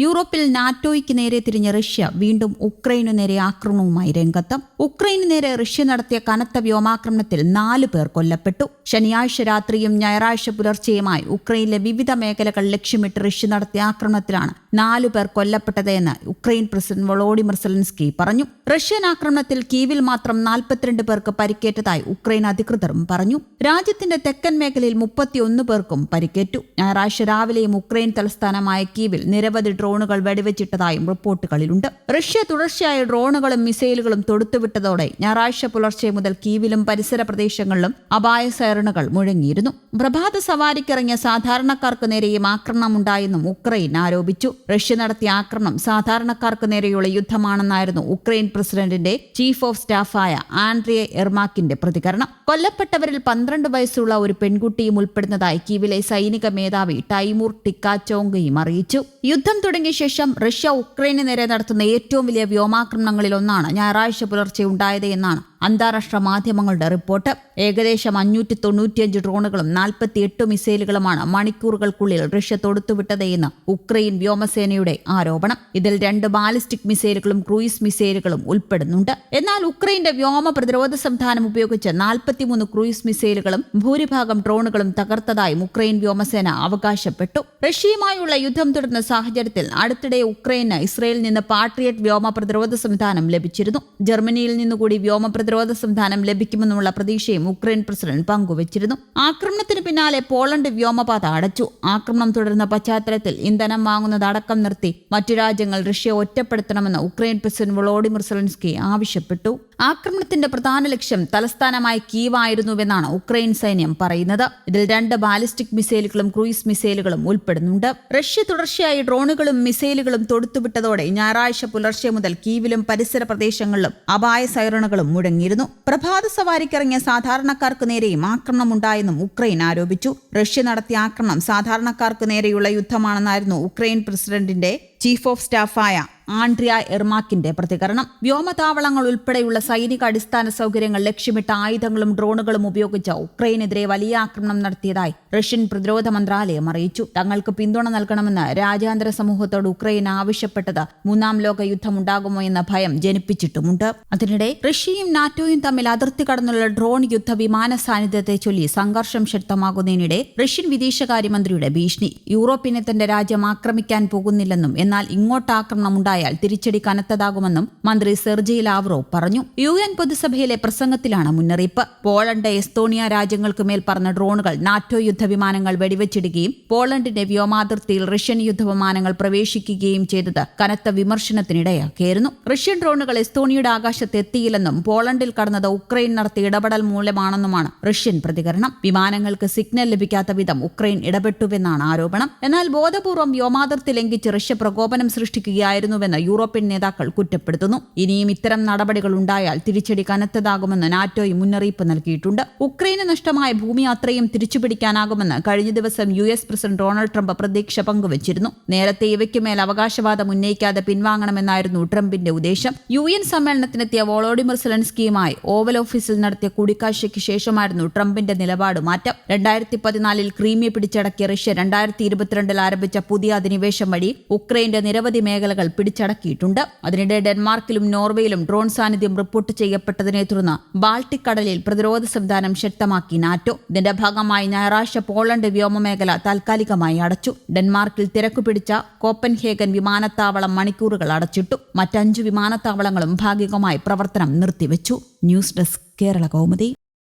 യൂറോപ്പിൽ നാറ്റോയ്ക്ക് നേരെ തിരിഞ്ഞ റഷ്യ വീണ്ടും ഉക്രൈനു നേരെ ആക്രമണവുമായി രംഗത്ത്. ഉക്രൈനു നേരെ റഷ്യ നടത്തിയ കനത്ത വ്യോമാക്രമണത്തിൽ നാല് പേർ കൊല്ലപ്പെട്ടു. ശനിയാഴ്ച രാത്രിയും ഞായറാഴ്ച പുലർച്ചെയുമായി ഉക്രൈനിലെ വിവിധ മേഖലകൾ ലക്ഷ്യമിട്ട് റഷ്യ നടത്തിയ ആക്രമണത്തിലാണ് നാലു പേർ കൊല്ലപ്പെട്ടതെന്ന് ഉക്രൈൻ പ്രസിഡന്റ് വളോഡിമിർ സെലൻസ്കി പറഞ്ഞു. റഷ്യൻ ആക്രമണത്തിൽ കീവിൽ മാത്രം നാൽപ്പത്തിരണ്ട് പേർക്ക് പരിക്കേറ്റതായി ഉക്രൈൻ അധികൃതരും പറഞ്ഞു. രാജ്യത്തിന്റെ തെക്കൻ മേഖലയിൽ മുപ്പത്തിയൊന്ന് പേർക്കും പരിക്കേറ്റു. ഞായറാഴ്ച രാവിലെയും ഉക്രൈൻ തലസ്ഥാനമായ കീവിൽ നിരവധി ഡ്രോണുകൾ വെടിവെച്ചിട്ടതായും റിപ്പോർട്ടുകളിലുണ്ട്. റഷ്യ തുടർച്ചയായ ഡ്രോണുകളും മിസൈലുകളും തൊടുത്തുവിട്ടതോടെ ഞായറാഴ്ച പുലർച്ചെ മുതൽ കീവിലും പരിസര പ്രദേശങ്ങളിലും അപായ സൈറണുകൾ മുഴങ്ങിയിരുന്നു. പ്രഭാത സവാരിക്കിറങ്ങിയ സാധാരണക്കാർക്ക് നേരെയും ആക്രമണമുണ്ടായെന്നും ഉക്രൈൻ ആരോപിച്ചു. റഷ്യ നടത്തിയ ആക്രമണം സാധാരണക്കാർക്ക് നേരെയുള്ള യുദ്ധമാണെന്നായിരുന്നു ഉക്രൈൻ പ്രസിഡന്റിന്റെ ചീഫ് ഓഫ് സ്റ്റാഫായ ആൻഡ്രിയ എർമാക്കിന്റെ പ്രതികരണം. കൊല്ലപ്പെട്ടവരിൽ പന്ത്രണ്ട് വയസ്സുള്ള ഒരു പെൺകുട്ടിയും ഉൾപ്പെടുന്നതായി കീവിലെ സൈനിക മേധാവി ടൈമൂർ ടിക്കാച്ചോങ്കയും അറിയിച്ചു. യുദ്ധം തുടങ്ങിയ ശേഷം റഷ്യ ഉക്രൈന് നേരെ നടത്തുന്ന ഏറ്റവും വലിയ വ്യോമാക്രമണങ്ങളിൽ ഒന്നാണ് ഞായറാഴ്ച പുലർച്ചെ ഉണ്ടായത് എന്നാണ് അന്താരാഷ്ട്ര മാധ്യമങ്ങളുടെ റിപ്പോർട്ട്. ഏകദേശം അഞ്ഞൂറ്റി തൊണ്ണൂറ്റിയഞ്ച് ഡ്രോണുകളും നാൽപ്പത്തിയെട്ട് മിസൈലുകളുമാണ് മണിക്കൂറുകൾക്കുള്ളിൽ റഷ്യ തൊടുത്തുവിട്ടതെന്ന് ഉക്രൈൻ വ്യോമസേനയുടെ ആരോപണം. ഇതിൽ രണ്ട് ബാലിസ്റ്റിക് മിസൈലുകളും ക്രൂയിസ് മിസൈലുകളും ഉൾപ്പെടുന്നുണ്ട്. എന്നാൽ ഉക്രൈന്റെ വ്യോമ പ്രതിരോധ സംവിധാനം ഉപയോഗിച്ച് നാൽപ്പത്തിമൂന്ന് ക്രൂയിസ് മിസൈലുകളും ഭൂരിഭാഗം ഡ്രോണുകളും തകർത്തതായും ഉക്രൈൻ വ്യോമസേന അവകാശപ്പെട്ടു. റഷ്യയുമായുള്ള യുദ്ധം തുടർന്ന സാഹചര്യത്തിൽ അടുത്തിടെ ഉക്രൈന് ഇസ്രയേലിൽ നിന്ന് പാട്രിയറ്റ് വ്യോമ പ്രതിരോധ സംവിധാനം ലഭിച്ചിരുന്നു. ജർമ്മനിയിൽ നിന്നുകൂടി വ്യോമ പ്രതിരോധ സംവിധാനം ലഭിക്കുമെന്നുള്ള പ്രതീക്ഷയും ഉക്രൈൻ പ്രസിഡന്റ് പങ്കുവച്ചിരുന്നു. ആക്രമണത്തിന് പിന്നാലെ പോളണ്ട് വ്യോമപാത അടച്ചു. ആക്രമണം തുടരുന്ന പശ്ചാത്തലത്തിൽ ഇന്ധനം വാങ്ങുന്നത് അടക്കം നിർത്തി. മറ്റു രാജ്യങ്ങൾ റഷ്യ ഒറ്റപ്പെടുത്തണമെന്ന് ഉക്രൈൻ പ്രസിഡന്റ് വളോഡിമിർ സെലൻസ്കി ആവശ്യപ്പെട്ടു. ആക്രമണത്തിന്റെ പ്രധാന ലക്ഷ്യം തലസ്ഥാനമായ കീവായിരുന്നുവെന്നാണ് ഉക്രൈൻ സൈന്യം പറയുന്നത്. ഇതിൽ രണ്ട് ബാലിസ്റ്റിക് മിസൈലുകളും ക്രൂയിസ് മിസൈലുകളും ഉൾപ്പെടുന്നുണ്ട്. റഷ്യ തുടർച്ചയായി ഡ്രോണുകളും മിസൈലുകളും തൊടുത്തുവിട്ടതോടെ ഞായറാഴ്ച പുലർച്ചെ മുതൽ കീവിലും പരിസര പ്രദേശങ്ങളിലും അപായ സൈറണുകളും മുഴങ്ങിയിരുന്നു. പ്രഭാത സവാരിക്കിറങ്ങിയ സാധാരണക്കാർക്ക് നേരെയും ആക്രമണമുണ്ടായെന്നും ഉക്രൈൻ ആരോപിച്ചു. റഷ്യ നടത്തിയ ആക്രമണം സാധാരണക്കാർക്ക് നേരെയുള്ള യുദ്ധമാണെന്നായിരുന്നു ഉക്രൈൻ പ്രസിഡന്റിന്റെ ചീഫ് ഓഫ് സ്റ്റാഫായ ആൻഡ്രിയ എർമാക്കിന്റെ പ്രതികരണം. വ്യോമതാവളങ്ങൾ ഉൾപ്പെടെയുള്ള സൈനിക അടിസ്ഥാന സൗകര്യങ്ങൾ ലക്ഷ്യമിട്ട ആയുധങ്ങളും ഡ്രോണുകളും ഉപയോഗിച്ച ഉക്രൈനെതിരെ വലിയ ആക്രമണം നടത്തിയതായി റഷ്യൻ പ്രതിരോധ മന്ത്രാലയം അറിയിച്ചു. തങ്ങൾക്ക് പിന്തുണ നൽകണമെന്ന് രാജ്യാന്തര സമൂഹത്തോട് ഉക്രൈൻ ആവശ്യപ്പെട്ടത് മൂന്നാം ലോക യുദ്ധമുണ്ടാകുമോ എന്ന ഭയം ജനിപ്പിച്ചിട്ടുമുണ്ട്. അതിനിടെ റഷ്യയും നാറ്റോയും തമ്മിൽ അതിർത്തി കടന്നുള്ള ഡ്രോൺ യുദ്ധ വിമാന സാന്നിധ്യത്തെ ചൊല്ലി സംഘർഷം ശക്തമാകുന്നതിനിടെ റഷ്യൻ വിദേശകാര്യമന്ത്രിയുടെ ഭീഷണി. യൂറോപ്പിനെ തന്റെ രാജ്യം ആക്രമിക്കാൻ പോകുന്നില്ലെന്നും എന്നാൽ ഇങ്ങോട്ട് ആക്രമണം ഉണ്ടായാൽ തിരിച്ചടി കനത്തതാകുമെന്നും മന്ത്രി സെർജി ലാവ്റോ പറഞ്ഞു. യു എൻ പൊതുസഭയിലെ പ്രസംഗത്തിലാണ് മുന്നറിയിപ്പ്. പോളണ്ട് എസ്തോണിയ രാജ്യങ്ങൾക്ക് മേൽ പറന്ന ഡ്രോണുകൾ നാറ്റോ യുദ്ധവിമാനങ്ങൾ വെടിവെച്ചിടുകയും പോളണ്ടിന്റെ വ്യോമാതിർത്തിയിൽ റഷ്യൻ യുദ്ധവിമാനങ്ങൾ പ്രവേശിക്കുകയും ചെയ്തത് കനത്ത വിമർശനത്തിനിടയാക്കിയിരുന്നു. റഷ്യൻ ഡ്രോണുകൾ എസ്തോണിയുടെ ആകാശത്ത് എത്തിയില്ലെന്നും പോളണ്ടിൽ കടന്നത് ഉക്രൈൻ നടത്തിയ ഇടപെടൽ മൂലമാണെന്നുമാണ് റഷ്യൻ പ്രതികരണം. വിമാനങ്ങൾക്ക് സിഗ്നൽ ലഭിക്കാത്ത വിധം ഉക്രൈൻ ഇടപെട്ടുവെന്നാണ് ആരോപണം. എന്നാൽ ബോധപൂർവം വ്യോമാതിർത്തി ലംഘിച്ച് റഷ്യ പ്രകോപനം സൃഷ്ടിക്കുകയായിരുന്നുവെന്ന് യൂറോപ്യൻ നേതാക്കൾ കുറ്റപ്പെടുത്തുന്നു. ഇനിയും ഇത്തരം നടപടികൾ ഉണ്ടായാൽ തിരിച്ചടി കനത്തതാകുമെന്ന് നാറ്റോയും മുന്നറിയിപ്പ് നൽകിയിട്ടുണ്ട്. ഉക്രൈന് നഷ്ടമായ ഭൂമി അത്രയും തിരിച്ചുപിടിക്കാനാകുമെന്ന് കഴിഞ്ഞ ദിവസം U S president Donald Trump പ്രതീക്ഷ പങ്കുവച്ചിരുന്നു. നേരത്തെ ഇവയ്ക്കുമേൽ അവകാശവാദം ഉന്നയിക്കാതെ പിൻവാങ്ങണമെന്നായിരുന്നു ട്രംപിന്റെ ഉദ്ദേശം. യു എൻ സമ്മേളനത്തിനെത്തിയ വോളോഡിമിർ സെലൻസ്കിയുമായി ഓവൽ ഓഫീസിൽ നടത്തിയ കൂടിക്കാഴ്ചയ്ക്ക് ശേഷമായിരുന്നു ട്രംപിന്റെ നിലപാട് മാറ്റം. രണ്ടായിരത്തി പതിനാലിൽ ക്രീമിയ പിടിച്ചടക്കിയ റഷ്യ രണ്ടായിരത്തി ഇരുപത്തിരണ്ടിൽ ആരംഭിച്ച പുതിയ അധിനിവേശം വഴി ഉക്രൈന്റെ നിരവധി മേഖലകൾ പിടിച്ചടക്കിയിട്ടുണ്ട് അതിനിടെ ഡെൻമാർക്കിലും നോർവേയിലും ഡ്രോൺ സാന്നിധ്യം റിപ്പോർട്ട് ചെയ്യപ്പെട്ടതിനെ തുടർന്ന് ബാൾട്ടിക് കടലിൽ പ്രതിരോധ സംവിധാനം ശക്തമാക്കി നാറ്റോ. ഇതിന്റെ ഭാഗമായി ഞായറാഴ്ച പോളണ്ട് വ്യോമമേഖല താൽക്കാലികമായി അടച്ചു. ഡെൻമാർക്കിൽ തിരക്കു പിടിച്ച കോപ്പൻഹേഗൻ വിമാനത്താവളം മണിക്കൂറുകൾ അടച്ചിട്ടു. മറ്റഞ്ചു വിമാനത്താവളങ്ങളും ഭാഗികമായി പ്രവർത്തനം നിർത്തിവെച്ചു. News desk Kerala Kaumudi.